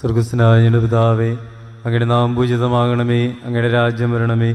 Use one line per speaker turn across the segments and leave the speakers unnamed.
സ്വർഗസ്നായ പിതാവേ അങ്ങയുടെ നാം പൂജിതമാകണമേ അങ്ങയുടെ രാജ്യം വരണമേ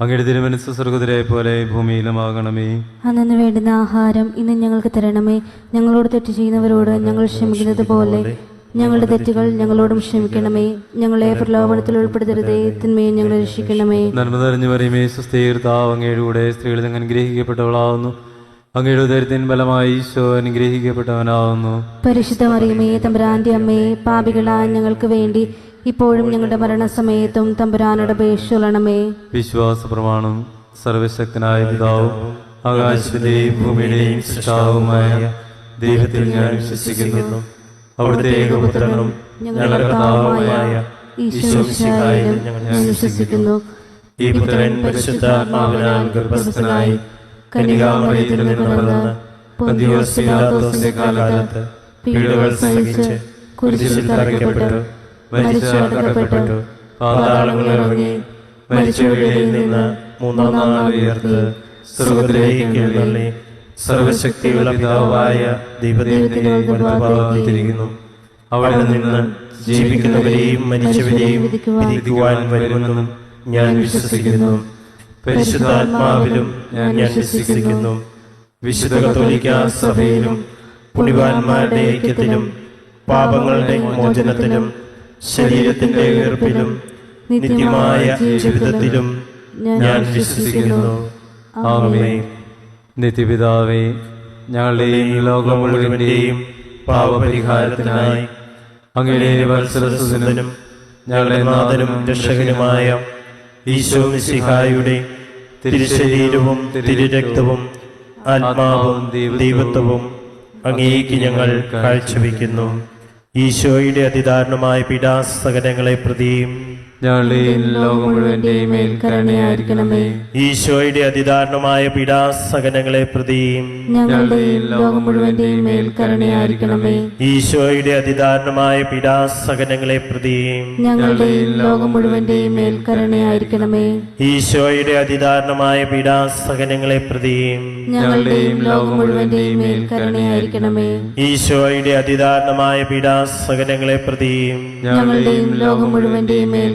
അങ്ങയുടെ തിരുമനസ് സ്വർഗതിരെ പോലെ ഭൂമിയിലുമാകണമേ.
അന്നു വേണ്ടുന്ന ആഹാരം ഇന്ന് ഞങ്ങൾക്ക് തരണമേ. ഞങ്ങളോട് തെറ്റ് ചെയ്യുന്നവരോട് ഞങ്ങൾ ക്ഷമിക്കുന്നത് പോലെ. ഞങ്ങളുടെ തെറ്റുകൾ ഞങ്ങളോടും ക്ഷമിക്കണമേ. ഞങ്ങളെ പ്രലോഭനത്തിൽ ഉൾപ്പെടുത്തരുതേ. തിന്മയെ ഞങ്ങളെ രക്ഷിക്കണമേ.
നന്മ നിറഞ്ഞു പറയുമേ സുസ്ഥീർത്താവ് അങ്ങയുടെ കൂടെ സ്ത്രീകളിൽ അനുഗ്രഹിക്കപ്പെട്ടവളാവുന്നു. അങ്ങയുടെ ഉദരത്തിൻ ബലമായി ഈശോ അനുഗ്രഹിക്കപ്പെട്ടവനാവുന്നു.
പരിശുദ്ധ മറിയമേ തമ്പുരാന്റെ അമ്മയെ പാപികളായ ഞങ്ങൾക്ക് വേണ്ടി ഇപ്പോഴും ഞങ്ങളുടെ മരണസമയത്തും തമ്പുരാനോട് അപേക്ഷിച്ചൊള്ളണമേ.
വിശ്വാസ പ്രമാണം സർവശക്തനായ പിതാവും ആകാശത്തിന്റെയും ഭൂമിയുടെയും സൃഷ്ടാവുമായ ദൈവത്തിൽ ഞാൻ വിശ്വസിക്കുന്നു. അവിടുത്തെ ഏകപുത്രനും ഞങ്ങളുടെ കർത്താവുമായ
ഈശോ മിശിഹായിലും ഞാൻ വിശ്വസിക്കുന്നു.
ഈ പുത്രൻ പരിശുദ്ധാത്മാവിനാൽ ഗർഭസ്ഥനായി നിന്ന് സർവശക്തിയുള്ള പിതാവായ ദൈവദൈവത്തിന്റെ അവിടെ നിന്ന് ജീവിക്കുന്നവരെയും മരിച്ചവരെയും വരുമെന്നും ഞാൻ വിശ്വസിക്കുന്നു. പരിശുദ്ധാത്മാവിലും ഞാൻ വിശ്വസിക്കുന്നു. വിശുദ്ധ കത്തോലിക്ക സഭയിലും പുണ്യവാന്മാരുടെ ഐക്യത്തിലും പാപങ്ങളുടെ മോചനത്തിലും ശരീരത്തിന്റെ ഉയർപ്പിലും നിത്യമായ ജീവിതത്തിലും ഞാൻ വിശ്വസിക്കുന്നു. ആമേ
നിത്യപിതാവേ ഞങ്ങളുടെയും ലോകം മുഴുവന്റെയും പാപപരിഹാരത്തിനായി അങ്ങയുടെ വത്സരസുതനും
ഞങ്ങളുടെ നാഥനും രക്ഷകനുമായ ഈശോ മിശിഹായുടെ തിരുശരീരവും തിരുരക്തവും ആത്മാവും ദൈവത്വവും അങ്ങേക്ക് ഞങ്ങൾ കാഴ്ചവെക്കുന്നു. ഈശോയുടെ അതിദാരുണമായ പീഡാസകനങ്ങളെ പ്രതിയും
ഞങ്ങളുടെയും ലോകം മുഴുവന്റെയും മേൽ കരുണയായിരിക്കണമേ.
ഈശോയുടെ അതിദാരുണമായ പീഡാസകനങ്ങളെ പ്രതിയും
ഞങ്ങളുടെയും ലോകം മുഴുവന്റെയും മേൽ കരുണയായിരിക്കണമേ.
ഈശോയുടെ അതിദാരുണമായ പീഡാസകനങ്ങളെ പ്രതിയും
ഞങ്ങളുടെയും ലോകം മുഴുവന്റെയും മേൽ കരുണയായിരിക്കണമേ.
ഈശോയുടെ അതിദാരുണമായ പീഡാസകനങ്ങളെ പ്രതിയും
ഞങ്ങളുടെയും ലോകം മുഴുവന്റെയും മേൽ കരുണയായിരിക്കണമേ.
ഈശോയുടെ അതിദാരുണമായ പീഡാസകനങ്ങളെ പ്രതിയും
ഞങ്ങളുടെയും ലോകം മുഴുവന്റെയും മേൽ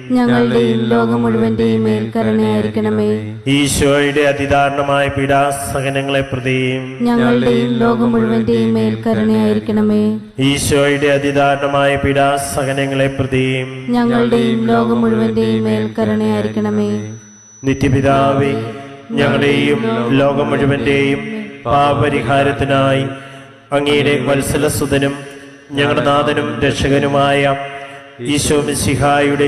ഞങ്ങളുടെയും ലോകം മുഴുവന്റെയും മേൽ കരുണയായിരിക്കണമേ
ഈശോയുടെ അതിദാരണമായ പീഡാസഹനങ്ങളെ പ്രതിയും
ഞങ്ങളുടെയും ലോകം മുഴുവന്റെയും മേൽ കരുണയായിരിക്കണമേ
ഈശോയുടെ അതിദാരണമായ പീഡാസഹനങ്ങളെ പ്രതിയും
ഞങ്ങളുടെയും ലോകം മുഴുവന്റെയും മേൽ കരുണയായിരിക്കണമേ
നിത്യപിതാവേ ഞങ്ങളുടെയും ലോകം മുഴുവന്റെയും പാപരിഹാരത്തിനായി അങ്ങയുടെ വത്സലസുതനും ഞങ്ങളുടെ നാഥനും രക്ഷകനുമായ ഈശോ മിശിഹായുടെ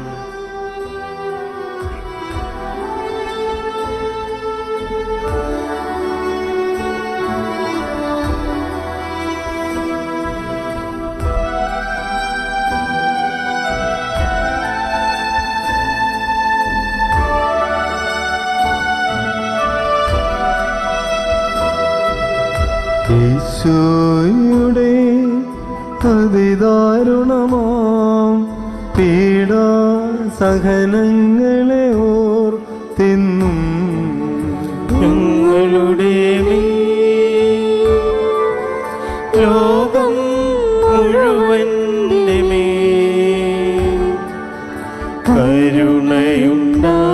അതിദാരുണമാം പീഡാ സഹനങ്ങളെ ഓർ തിന്നും.
ഞങ്ങളുടെ ലോകം മുഴുവൻ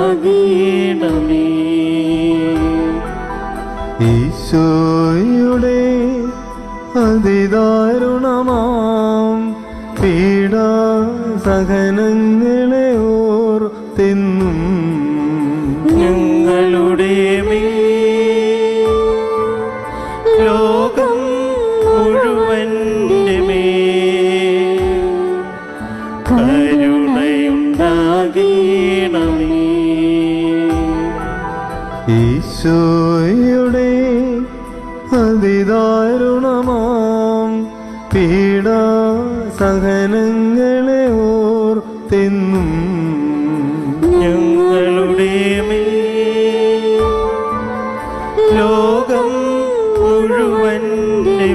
കരുണയുണ്ടാകണമേ.
ഈശോയുടെ അതിദാരുണമാം. പീഡാ സഹനങ്ങളെ ഓർ തിന്നും
ഞങ്ങളുടെ ലോകം
ഈശോയുടെ അതിദാരുണമാം സഹനങ്ങളെ ഓർ തിന്നും
ഞങ്ങളുടെ മേൽ ലോകം മുഴുവന്റെ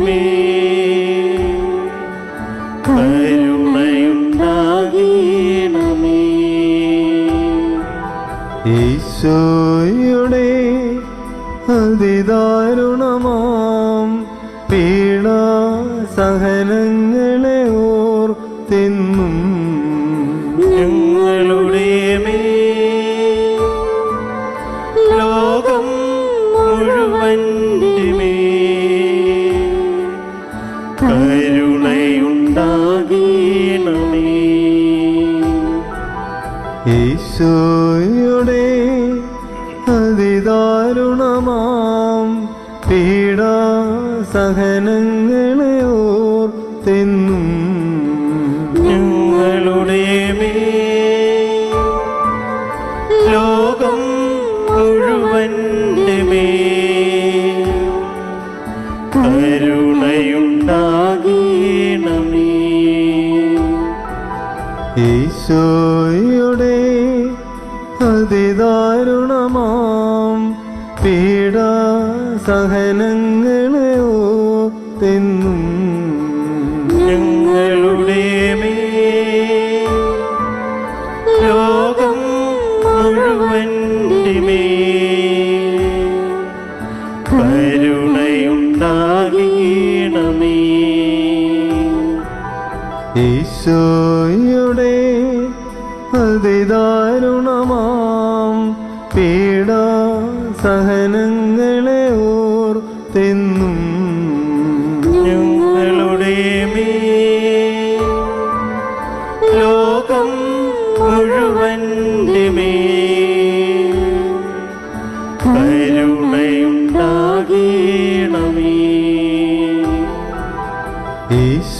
ഈശോയുടെ അതിദാരുണമാം സഹനങ്ങളെ
കരുണയുണ്ടാകണമേ.
ഈശോയുടെ അതിദാരുണമാം പീഡാ സഹനങ്ങളെ ഓർത്തെന്നും തിന്നും
ഞങ്ങളുടെ മേ ലോകം മുഴുവൻ മേ കരുണയുണ്ടാകണമേ മുഴുവന്റെ മേൽ കരുണയുണ്ടാകണമേ.
ഈശോയുടെ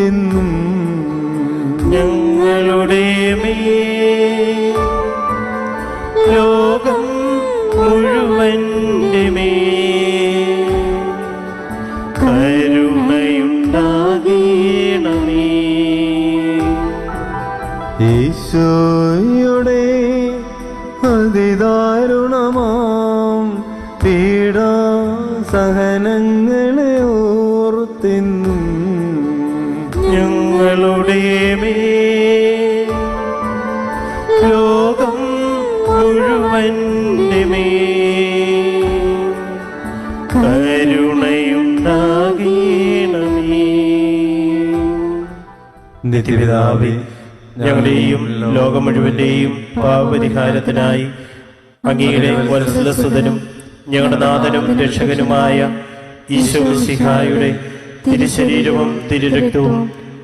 തിന്നും
ഞങ്ങളുടെ മേ. ലോകം മുഴുവന്റെ
ഈശോയുടെ അതിദാരുണമാം പീഡാ സഹനങ്ങളെ ഓർ തിന്നും
ഞങ്ങളുടെ മേ. ലോകം മുഴുവന്റെ
മേ.
ഞങ്ങളുടെയും ലോകം മുഴുവന്റെയും പാപപരിഹാരത്തിനായി അങ്ങയുടെ വത്സലസുതനും ഞങ്ങളുടെ നാഥനും രക്ഷകനുമായ ഈശോ സിഹായുടെ തിരുശരീരവും തിരുരക്തവും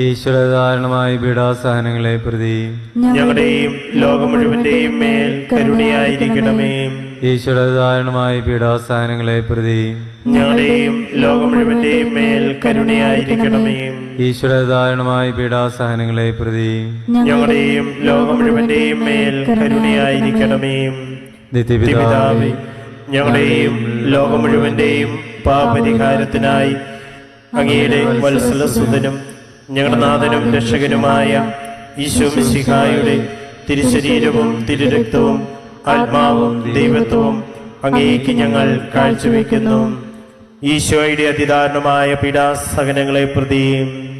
ഈശ്വരധാരണമായ പീഡാസഹനങ്ങളെ പ്രതി.
ഞങ്ങളുടെയും ലോകം മുഴുവന്റെയും മേൽ കരുണയായിരിക്കണമേ.
ഈശ്വരധാരണമായ പീഡാസഹനങ്ങളെ പ്രതി.
ഞങ്ങളുടെയും ലോകം മുഴുവന്റെയും മേൽ കരുണയായിരിക്കണമേ.
ഈശ്വരധാരണമായ പീഡാസഹനങ്ങളെ പ്രതി.
ഞങ്ങളുടെയും ലോകം മുഴുവന്റെയും മേൽ കരുണയായിരിക്കണമേ.
നിത്യപിതാവേ
പിതാവേ ഞങ്ങളുടെയും ലോകം മുഴുവന്റെയും പാപരിഹാരത്തിനായി അങ്ങയുടെ വത്സലസുതനും ഞങ്ങളുടെ നാഥനും രക്ഷകനുമായ ഈശോ മിശിഹായുടെ തിരുശരീരവും തിരുരക്തവും ആത്മാവും ദൈവത്വവും അങ്ങേക്ക് ഞങ്ങൾ കാഴ്ചവെക്കുന്നു. ഈശോയുടെ അതിദാരുണമായ പീഡാസഹനങ്ങളെ പ്രതിയും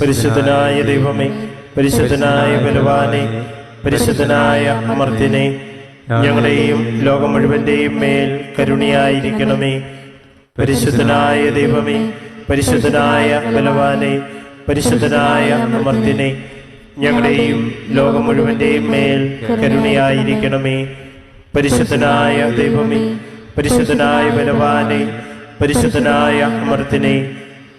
പരിശുദ്ധനായ ദൈവമേ പരിശുദ്ധനായ ബലവാനെ പരിശുദ്ധനായ അമർത്തിനെ ഞങ്ങളെയും ലോകം മുഴുവന്റെയും മേൽ കരുണയായിരിക്കണമേ. പരിശുദ്ധനായ ദൈവമേ പരിശുദ്ധനായ ബലവാനെ പരിശുദ്ധനായ അമർത്തിനെ ഞങ്ങളെയും ലോകം മുഴുവന്റെയും മേൽ കരുണയായിരിക്കണമേ. പരിശുദ്ധനായ ദൈവമേ പരിശുദ്ധനായ ബലവാനെ പരിശുദ്ധനായ അമർത്തിനെ